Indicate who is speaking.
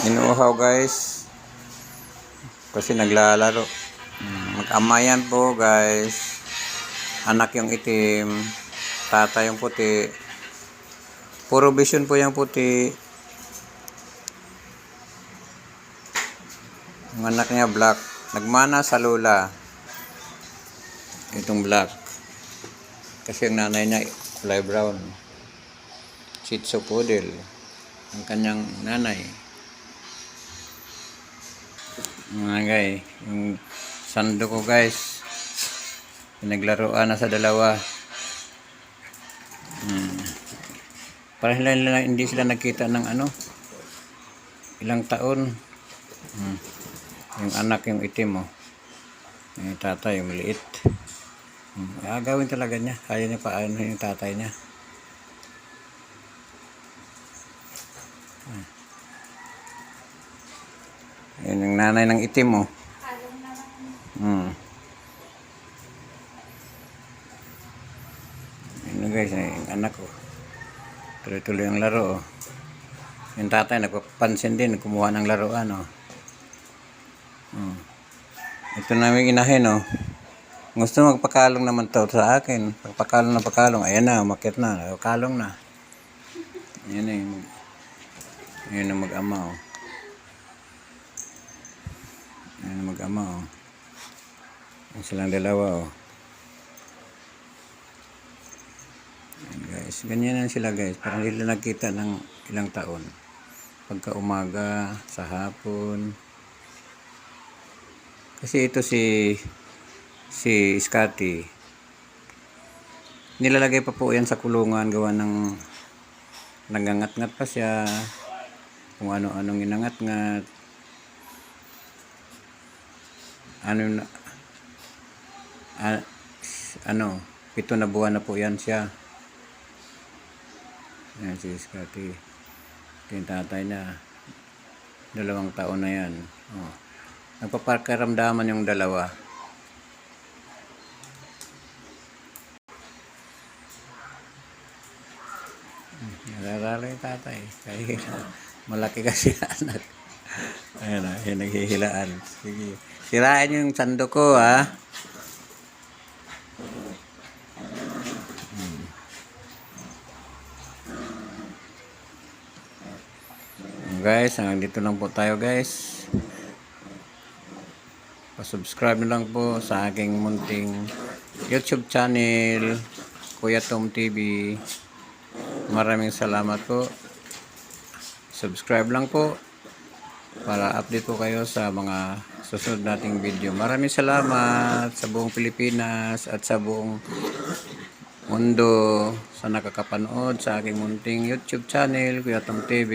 Speaker 1: Inuuhaw guys. Kasi naglalaro. Mm, Mag-amayan po guys. Anak yung itim. Tata yung puti. Puro vision po yung puti. Yung anak niya black. Nagmana sa lula. Itong black. Kasi yung nanay niya kulay brown. Tzu Poodle. Ang kanyang nanay. Mga guys, yung sando ko guys, pinaglaruan na sa dalawa. Hmm. Para sila, hindi sila nagkita ng ano, ilang taon. Hmm. Yung anak yung itim oh. Yung tatay yung maliit. Hmm. Gagawin talaga niya. Kaya niya pa ano yung tatay niya. Yan yung nanay ng itim mo. Hmm. Ano guys, eh, yung anak ko. Tuloy-tuloy ang laro. Oh. Yung tatay nagpapansin din, kumuha ng laruan. Oh. Hmm. Ito namin inahin. Oh. Gusto magpakalong naman to sa akin. Pagpakalong na pakalong, ayan na, umakit na. Kalong na. Yan yung, yun na mag-ama. Oh. Ayan mag-ama oh. Silang dalawa oh. Guys, ganyan lang sila guys. Parang nila nagkita ng ilang taon. Pagka umaga, sa hapon. Kasi ito si si Scotty. Nilalagay pa po yan sa kulungan gawa ng nagangat-ngat pa siya. Kung ano-anong inangat-ngat. Ano na ano pito na buwan na po yan siya yan si Scotty yung tatay na dalawang taon na yan oh. nagpaparkaramdaman yung dalawa Hmm, Nalala yung tatay. Kaya malaki kasi anak. Ayan na, yung naghihilaan. Sige. Sirain yung sando ko, ha? Hmm. Guys, hanggang dito lang po tayo, guys. Pa-subscribe na lang po sa aking munting YouTube channel, Kuya Tom TV. Maraming salamat po. Subscribe lang po para update po kayo sa mga susunod nating video. Maraming salamat sa buong Pilipinas at sa buong mundo sa nakakapanood sa aking munting YouTube channel, Kuya Tom TV.